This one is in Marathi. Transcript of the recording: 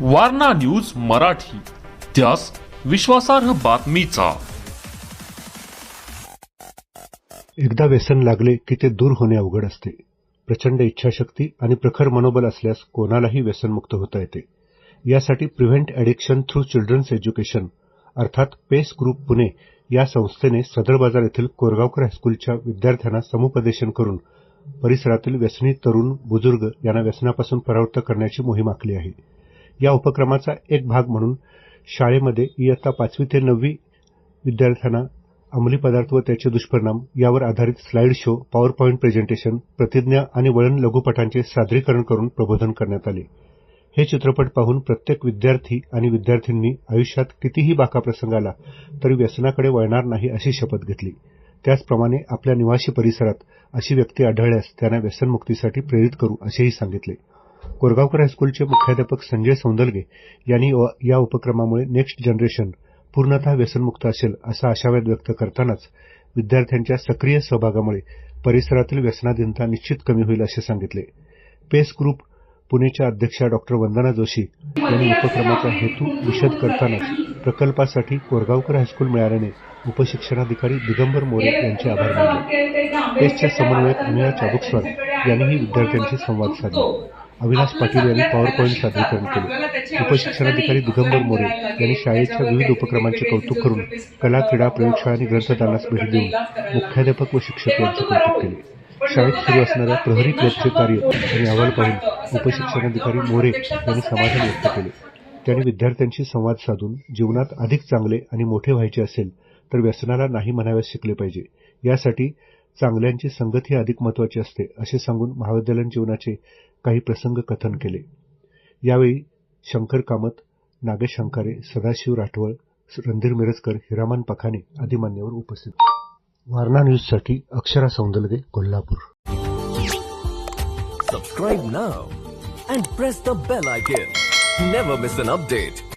वारणा न्यूज मराठी. त्यास विश्वासार्ह बातमीचा. एकदा व्यसन लागले की ते दूर होणे अवघड असते. प्रचंड इच्छाशक्ती आणि प्रखर मनोबल असल्यास कोणालाही व्यसनमुक्त होता येते. यासाठी prevent addiction through children's education अर्थात पेस ग्रुप पुणे या संस्थेने सदर बाजार येथील कोरगावकर हायस्कूलच्या विद्यार्थ्यांना समुपदेशन करून परिसरातील व्यसनी तरुण बुजुर्ग यांना व्यसनापासून परावृत्त करण्याची मोहीम आखली आहे. या उपक्रमाचा एक भाग म्हणून शाळेमध्ये इयत्ता पाचवी ते नववी विद्यार्थ्यांना अंमली पदार्थ व त्याचे दुष्परिणाम यावर आधारित slide show power point presentation प्रतिज्ञा आणि वळण लघुपटांचे सादरीकरण करून प्रबोधन करण्यात आले. हे चित्रपट पाहून प्रत्येक विद्यार्थी आणि विद्यार्थ्यांनी आयुष्यात कितीही बाका प्रसंग आला तरी व्यसनाकडे वळणार नाही अशी शपथ घेतली. त्याचप्रमाणे आपल्या निवासी परिसरात अशी व्यक्ती आढळल्यास त्यांना व्यसनमुक्तीसाठी प्रेरित करू असेही सांगितले. कोरगावकर हायस्कूलचे मुख्याध्यापक संजय सौंदलगे यांनी व- या उपक्रमामुळे नेक्स्ट जनरेशन पूर्णतः व्यसनमुक्त असेल असा आशावाद व्यक्त करतानाच विद्यार्थ्यांच्या सक्रिय सहभागामुळे परिसरातील व्यसनाधीनता निश्चित कमी होईल असे सांगितले. पेस ग्रुप पुणेच्या अध्यक्षा डॉक्टर वंदना जोशी यांनी उपक्रमाचा हेतू विशद करतानाच प्रकल्पासाठी कोरगावकर हायस्कूल मिळाल्याने उपशिक्षणाधिकारी दिगंबर मोरे यांचे आभार मानले. पेसच्या समन्वयक अनिला चाबुकस्वार यांनीही विद्यार्थ्यांशी संवाद साधला. अविनाश पाटील यांनी पॉवर पॉईंट सादरीकरण केले. उपशिक्षणाधिकारी दिगंबर मोरे यांनी शाळेच्या विविध उपक्रमांचे कौतुक करून कला क्रीडा प्रयोगशाळा आणि ग्रंथदानास भेट देऊन मुख्याध्यापक व शिक्षक यांचे कौतुक केले. शाळेत सुरू असणाऱ्या प्रहरी क्लबचे कार्य आणि अहवाल पाहून उपशिक्षणाधिकारी मोरे यांनी समाधान व्यक्त केले. त्यांनी विद्यार्थ्यांशी संवाद साधून जीवनात अधिक चांगले आणि मोठे व्हायचे असेल तर व्यसनाला नाही म्हणाव्यास शिकले पाहिजे. यासाठी चांगल्यांची संगत ही अधिक महत्वाची असते असे सांगून महाविद्यालयीन जीवनाचे काही प्रसंग कथन केले यावेळी शंकर कामत नागेश शंकारे सदाशिव राठवळ रणधीर मिरजकर हिरामन पखाने आदी मान्यवर उपस्थित. वारणा न्यूजसाठी Akshara Saundalage Kolhapur Subscribe now and press the bell icon. Never miss an update.